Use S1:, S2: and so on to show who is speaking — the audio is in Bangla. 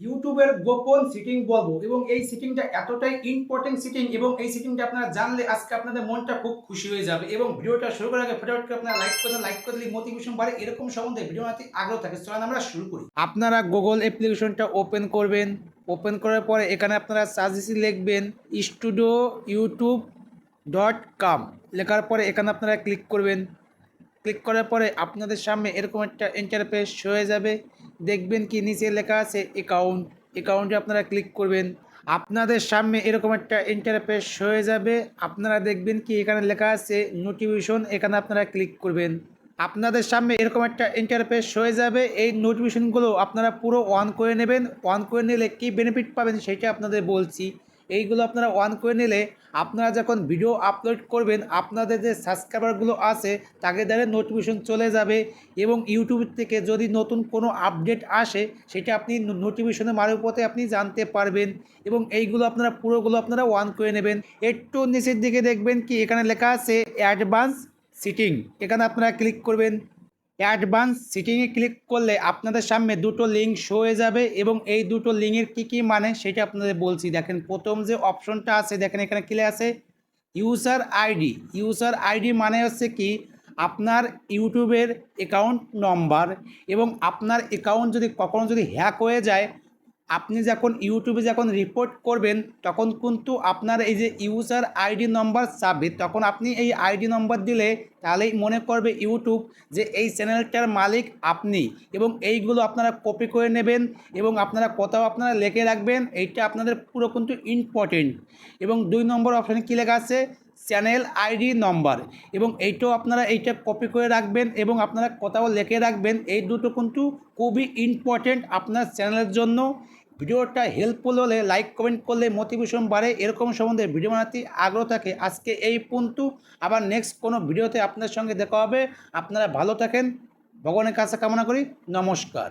S1: ইউটিউবের গোপন সিটিং বলব এবং এই সিটিংটা এতটাই ইম্পর্টেন্ট সিটিং এবং এই সিটিংটা আপনারা জানলে আজকে আপনাদের মনটা খুব খুশি হয়ে যাবে এবং ভিডিওটা শুরু করার আগে ফটাফট আপনারা লাইক করে লাইক করে দিলে মোটিভেশন বাড়ে, এরকম সম্বন্ধে ভিডিও বানাতে আগ্রহ থাকে। চলেন আমরা শুরু করি। আপনারা গুগল অ্যাপ্লিকেশনটা ওপেন করবেন ওপেন করার পরে এখানে আপনারা সাজেসি লিখবেন স্টুডিও ইউটিউব ডট কম লেখার পরে এখানে আপনারা ক্লিক করবেন। ক্লিক করার পরে আপনাদের সামনে এরকম একটা ইন্টারফেস হয়ে যাবে। দেখবেন কি নিচে লেখা আছে অ্যাকাউন্ট অ্যাকাউন্টে আপনারা ক্লিক করবেন। আপনাদের সামনে এরকম একটা ইন্টারফেস হয়ে যাবে। আপনারা দেখবেন কি এখানে লেখা আছে নোটিফিকেশন এখানে আপনারা ক্লিক করবেন। আপনাদের সামনে এরকম একটা ইন্টারফেস হয়ে যাবে। এই নোটিফিকেশনগুলো আপনারা পুরো অন করে নেবেন। অন করে নিলে কী বেনিফিট পাবেন সেটা আপনাদের বলছি। এইগুলো আপনারা অন করে নিলে আপনারা যখন ভিডিও আপলোড করবেন, আপনাদের যে সাবস্ক্রাইবারগুলো আছে তাকে দ্বারা নোটিফিকেশন চলে যাবে এবং ইউটিউব থেকে যদি নতুন কোনো আপডেট আসে, সেটা আপনি নোটিফিকেশনের মারফতে আপনি জানতে পারবেন এবং এইগুলো আপনারা, পুরোগুলো আপনারা অন করে নেবেন। একটু নিচের দিকে দেখবেন কি, এখানে লেখা আছে অ্যাডভান্স সিটিং এখানে আপনারা ক্লিক করবেন। অ্যাডভান্স সিটিংয়ে ক্লিক করলে আপনাদের সামনে দুটো লিঙ্ক শো হয়ে যাবে এবং এই দুটো লিঙ্কের কী কী মানে সেটা আপনাদের বলছি। দেখেন প্রথম যে অপশনটা আছে, দেখেন এখানে ক্লিক আছে? ইউজার আইডি ইউজার আইডি মানে হচ্ছে কি? আপনার ইউটিউবের অ্যাকাউন্ট নম্বর এবং আপনার অ্যাকাউন্ট যদি কখনো যদি হ্যাক হয়ে যায় আপনি যখন ইউটিউবে যখন রিপোর্ট করবেন, তখন কিন্তু আপনার এই যে ইউজার আইডি নম্বর চাবে, তখন আপনি এই আইডি নম্বর দিলে তাহলেই মনে করবে ইউটিউব যে এই চ্যানেলটার মালিক আপনি এবং এইগুলো আপনারা কপি করে নেবেন এবং আপনারা কোথাও আপনারা লেখে রাখবেন, এইটা আপনাদের পুরো কিন্তু ইম্পর্টেন্ট এবং দুই নম্বর অপশানে কী লেখা আছে? চ্যানেল আইডি নম্বর এবং এইটাও আপনারা এইটা কপি করে রাখবেন এবং আপনারা কোথাও লিখে রাখবেন। এই দুটো কিন্তু খুবই ইম্পর্টেন্ট আপনার চ্যানেলের জন্য। ভিডিওটা হেল্পফুল হলে লাইক কমেন্ট করলে মোটিভেশন বাড়ে। এরকম সম্বন্ধে ভিডিও বানাতে আগ্রহ থাকে। আজকে এই পর্যন্ত। আবার নেক্সট কোনো ভিডিওতে আপনার সঙ্গে দেখা হবে। আপনারা ভালো থাকেন। ভগবানের কাছে কামনা করি। নমস্কার।